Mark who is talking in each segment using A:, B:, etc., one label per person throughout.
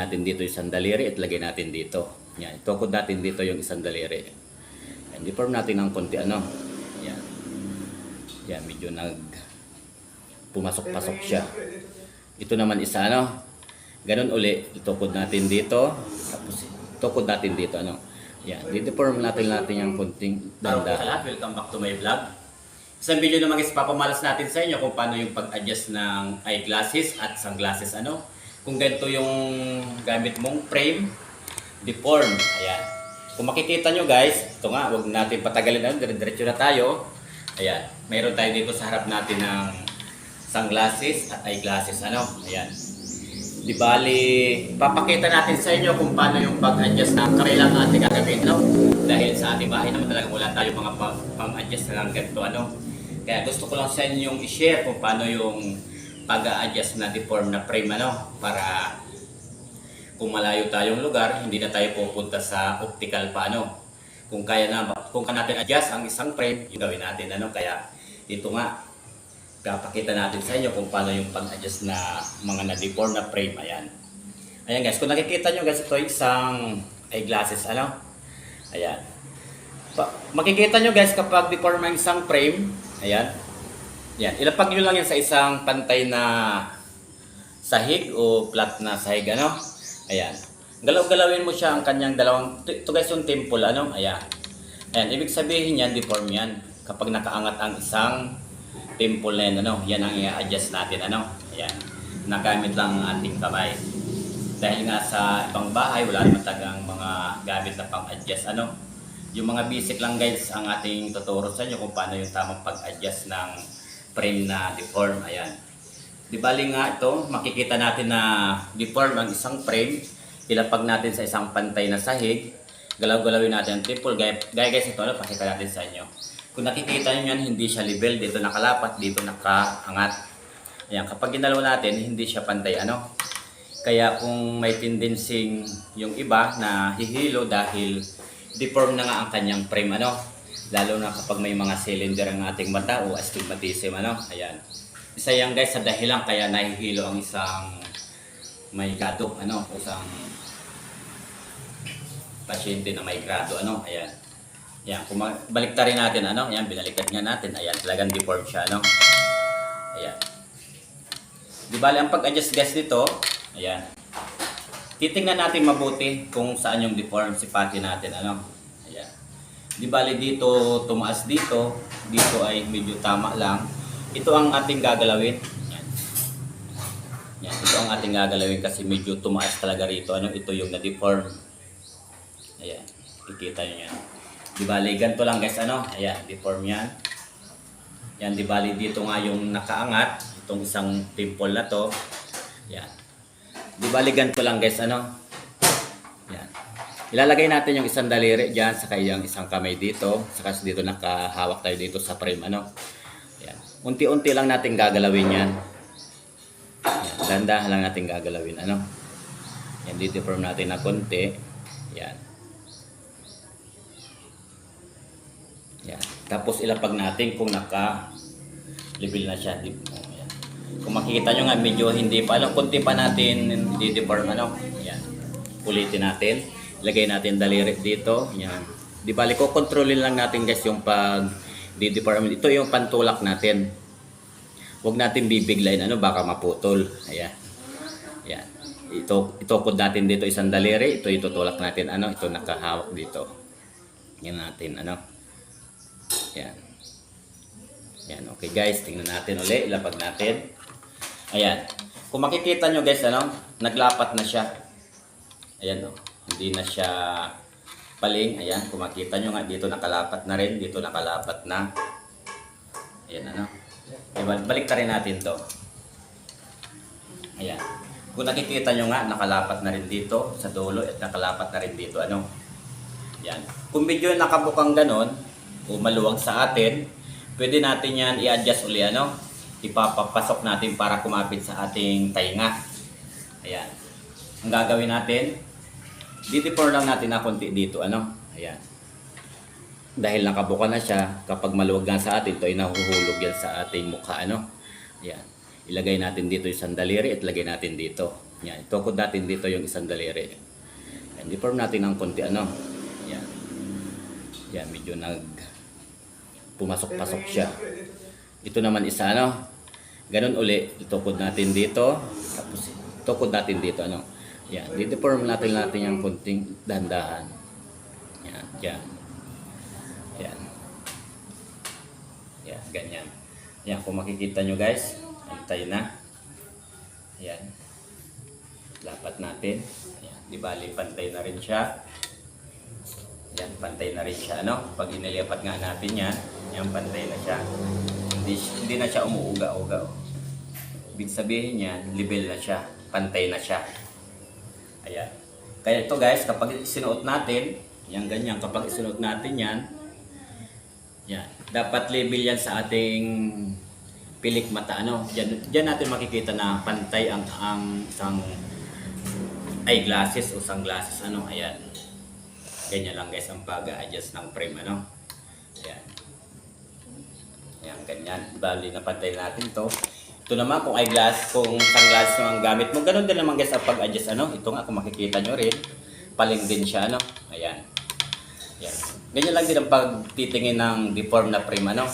A: natin dito yung sandaliri at lagay natin dito. Yan, itukod natin dito yung isang daliri. Yan, deform natin ng konti ano. Yan. Yan, medyo nag pumasok-pasok siya. Ito naman isa ano. Ganun uli, itukod natin dito. Tapos itukod natin dito ano. Yan, deform natin natin yung konting danda.
B: welcome back to my vlog. Isang video naman is papamalas natin sa inyo kung paano yung pag-adjust ng eyeglasses at sunglasses ano. Kung ganito yung gamit mong frame, deform. Ayan. Kung makikita nyo guys, ito nga, huwag natin patagalin ano, dire-diretso na tayo. Ayan, mayroon tayo dito sa harap natin ng sunglasses at eyeglasses ano. Ayan. Di bali, papakita natin sa inyo kung paano yung pag-adjust ng kailang ating gagawin, no? Dahil sa ating bahay naman talaga wala tayo mga pa- pang-adjust na lang ganito, ano? Kaya gusto ko lang sa inyo yung i-share kung paano yung pag-adjust na deform na frame, ano? Para kung malayo tayong lugar, hindi na tayo pupunta sa optical pa, ano? Kung kaya na, kung ka natin adjust ang isang frame, yung gawin natin, ano? Kaya ito nga, Papakita natin sa inyo kung paano yung pag-adjust na mga na-deform na frame. Ayan. Ayan guys, kung nakikita nyo guys, ito isang eyeglasses. Ano? Ayan. Pa- makikita nyo guys kapag deform ang isang frame. Ayan. Ayan. Ilapag nyo lang yan sa isang pantay na sahig o flat na sahig. Ano? Ayan. Galaw-galawin mo siya ang kanyang dalawang... Ito guys yung temple. Ano? Ayan. Ayan. Ibig sabihin yan, deform yan. Kapag nakaangat ang isang temple na yan, ano, yan ang i-adjust natin, ano, ayan, nagamit lang ang ating kamay. Dahil nga sa ibang bahay, wala naman tagang mga gamit na pang-adjust, ano, yung mga basic lang guys ang ating tuturo sa inyo kung paano yung tamang pag-adjust ng frame na deform, ayan. Di bali nga ito, makikita natin na deform ang isang frame, ilapag natin sa isang pantay na sahig, galaw-galawin natin ang gaya, gaya guys ito, ano, pakita natin sa inyo. Kung nakikita nyo yan, hindi siya level. Dito nakalapat, dito nakaangat. Ayan, kapag ginalaw natin, hindi siya pantay. Ano? Kaya kung may tendency yung iba na hihilo dahil deform na nga ang kanyang frame. Ano? Lalo na kapag may mga cylinder ang ating mata o astigmatism. Ano? Ayan. Isa yan guys sa dahilan kaya nahihilo ang isang may grado. Ano? Isang pasyente na may grado. Ano? Ayan. Yan, kung baliktarin natin, ano, yan, binaliktad nga natin, ayan, talagang deform siya, ano. Ayan. Di bali, ang pag-adjust guys dito, ayan, titingnan natin mabuti kung saan yung deform sipati natin, ano. Di bali dito, tumaas dito, dito ay medyo tama lang. Ito ang ating gagalawin. Yan. Yan, ito ang ating gagalawin kasi medyo tumaas talaga rito, ano, ito yung na-deform. Ayan, kikita nyo yan. Di bali, ganito lang guys, ano? Ayan, deform yan. Yan, di bali dito nga yung nakaangat, itong isang temple na to. Yan. Di bali, ganito lang guys, ano? Ilalagay natin yung isang daliri dyan, saka yung isang kamay dito, saka dito nakahawak tayo dito sa frame, ano? Yan. Unti-unti lang natin gagalawin yan. Yan. Dandahan lang natin gagalawin, ano? Yan, di-deform natin na konti. Yan. Yan. Tapos ilapag natin kung naka level na siya. Yan. Kung makikita nyo nga medyo hindi pa ano, kunti pa natin di-deform ano. Yan. Ulitin natin. Lagay natin daliri dito. Yan. Di bali ko kontrolin lang natin guys yung pag di-deform. Ito yung pantulak natin. Huwag natin bibiglayin ano baka maputol. Ayan. Yan. Ito itukod natin dito isang daliri, ito itutulak natin ano, ito nakahawak dito. Yan natin ano. Yan. Yan, okay guys, tingnan natin uli, ilapag natin. Ayan. Kung makikita nyo guys, ano, naglapat na siya. Ayan oh. Hindi na siya paling. Ayan, kung nyo nga, dito nakalapat na rin, dito nakalapat na. Ayan ano. Diba, balik rin natin to. Ayan. Kung nakikita nyo nga, nakalapat na rin dito sa dulo at nakalapat na rin dito. Ano? Yan. Kung medyo nakabukang ganon, o maluwag sa atin, pwede natin yan i-adjust uli. Ano? Ipapapasok natin para kumapit sa ating tainga. Ayan. Ang gagawin natin, ditifor lang natin na konti dito. Ano? Ayan. Dahil nakabuka na siya, kapag maluwag nga sa atin, ito ay nahuhulog yan sa ating mukha. Ano? Ayan ilagay natin dito yung sandaliri at lagay natin dito.
A: Yan, itukod natin dito yung isang daliri. Yan, deform natin ng konti ano. Yan. Yan, medyo nag pumasok-pasok siya. Ito naman isa ano. Ganun uli, itukod natin dito. Tapos itukod natin dito ano. Yan, deform natin natin yung konting dandahan. Yan, yan. Yan. Yan, ganyan. Yan, kung makikita nyo guys, antay na. Yan. Lapat natin. Yan, di bali, pantay na rin siya. Yan, pantay na rin siya, ano? Pag inilipat nga natin yan, yan, pantay na siya. Hindi, hindi na siya umuuga-uga. oh. Ibig sabihin yan, level na siya. Pantay na siya. Ayan. Kaya ito guys, kapag sinuot natin, yan ganyan, kapag sinuot natin yan, yan, dapat level yan sa ating pilik mata, ano? Diyan, diyan natin makikita na pantay ang, ang isang eyeglasses o sunglasses, ano? Ayan. Ganyan lang guys ang pag-adjust ng frame, ano? Ayan. Ayan, ganyan. Bali, napantay natin to. Ito naman kung eyeglass, kung sunglasses mo ang gamit mo, ganun din naman guys ang pag-adjust, ano? Ito nga, kung makikita nyo rin, paling din siya, ano? Ayan. Ayan. Ganyan lang din ang pagtitingin ng deform na frame, ano?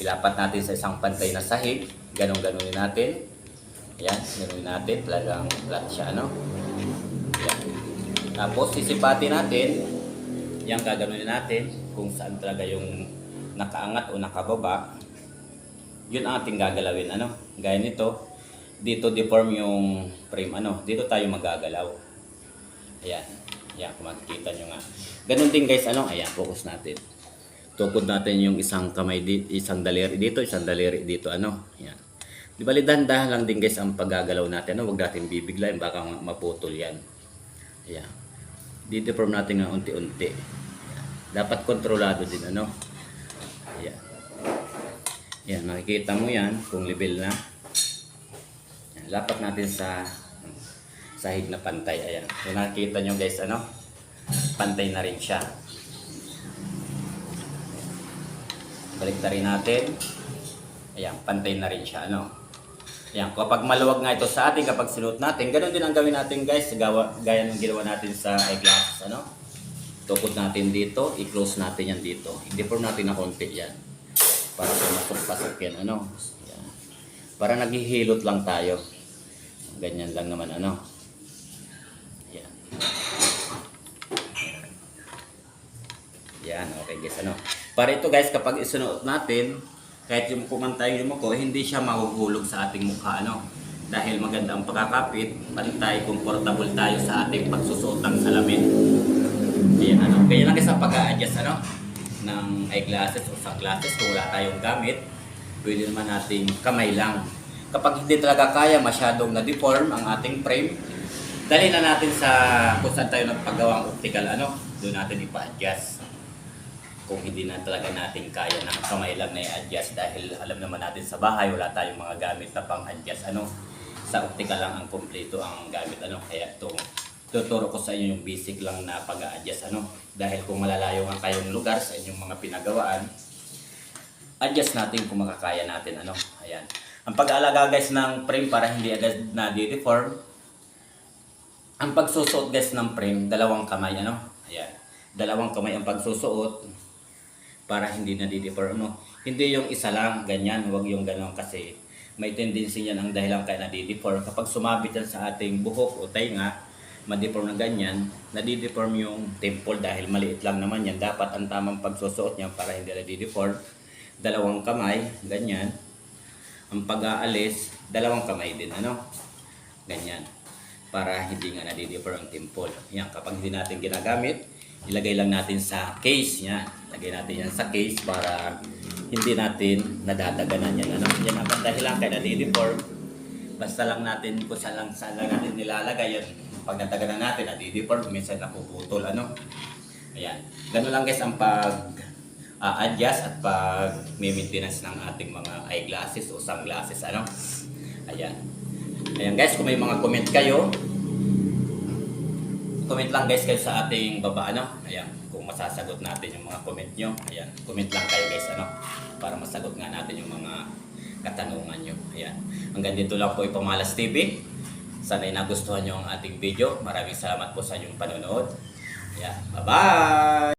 A: Ilapat natin sa isang pantay na sahig. Ganon-ganonin natin. Ayan, ganunin natin. Talagang flat siya, ano? Ayan. Tapos, sisipatin natin. Yan, gaganunin natin kung saan talaga yung nakaangat o nakababa. Yun ang ating gagalawin, ano? Gaya nito, dito deform yung frame, ano? Dito tayo magagalaw. Ayan. Ayan, kung makikita nyo nga. Ganun din guys, ano? Ayan, focus natin. Tukod natin yung isang kamay dito, isang daliri dito, isang daliri dito, ano? Ayan. Di bali, dahan-dahan lang din guys ang paggagalaw natin, ano? Huwag natin bibiglayin, baka ma- maputol yan. Ayan. Dideform natin nga unti-unti. Dapat kontrolado din, ano? Ayan. Ayan, makikita mo yan kung level na. Ayan, lapat natin sa sahig na pantay. Ayan. Kung nakikita nyo guys, ano? Pantay na rin siya. Balik rin natin. Ayan, pantay na rin siya, ano? Ayan, kapag maluwag nga ito sa atin, kapag sinuot natin, ganun din ang gawin natin guys, gawa, gaya ng ginawa natin sa eyeglasses, ano? Tukod natin dito, i-close natin yan dito. I-deform natin na konti yan. Para pumasok-pasok yan, ano? Ayan. Para naghihilot lang tayo. Ganyan lang naman, ano? Ayan. Yan, okay guys, ano. Para ito guys, kapag isunuot natin, kahit yung kumantay yung ko, hindi siya mahuhulog sa ating mukha, ano. Dahil maganda ang pagkakapit, pantay, comfortable tayo sa ating pagsusuot ng salamin. Ayan, ano. Kaya lang guys, ang pag-a-adjust, ano, ng eyeglasses o sunglasses, kung wala tayong gamit, pwede naman nating kamay lang. Kapag hindi talaga kaya, masyadong na-deform ang ating frame, dali na natin sa kung saan tayo nagpagawang optical, ano, doon natin ipa-adjust. Kung hindi na talaga natin kaya ng kamay lang na i-adjust dahil alam naman natin sa bahay wala tayong mga gamit na pang-adjust ano. Sa optical lang ang kompleto ang gamit ano. Kaya ito tuturo ko sa inyo yung basic lang na pag-adjust ano? Dahil kung malalayo nga kayong lugar sa inyong mga pinagawaan adjust natin kung makakaya natin ano? Ayan. Ang pag-aalaga guys ng frame para hindi agad na deform ang pagsusuot guys ng frame dalawang kamay ano? Ayan. Dalawang kamay ang pagsusuot para hindi na dideform no? Hindi yung isa lang ganyan. Huwag yung ganon kasi may tendency yan ang dahilan kaya nadideform kapag sumabit yan sa ating buhok o tainga ma-deform na ganyan nadideform yung temple dahil maliit lang naman yan dapat ang tamang pagsusuot niya para hindi na dideform dalawang kamay ganyan ang pag-aalis dalawang kamay din ano ganyan para hindi nga nadideform ang temple yan kapag hindi natin ginagamit ilagay lang natin sa case yan. Lagay natin yan sa case para hindi natin nadadaganan yan. Ano? Yan ang dahilan kaya nadideform. Basta lang natin kung saan lang, saan lang natin nilalagay yan. Pag nataganan natin, nadideform, minsan napuputol. Ano? Ayan. Ganun lang guys ang pag uh, adjust at pag maintenance ng ating mga eyeglasses o sunglasses. Ano? Ayan. Ayan guys, kung may mga comment kayo, comment lang guys kayo sa ating baba ano. Ayan, kung masasagot natin yung mga comment nyo. Ayan, comment lang kayo guys ano para masagot nga natin yung mga katanungan nyo. Ayan. Hanggang dito lang po ipamalas TV.
B: Sana'y nagustuhan nyo ang ating video. Maraming salamat po sa inyong panonood. Yeah, bye-bye!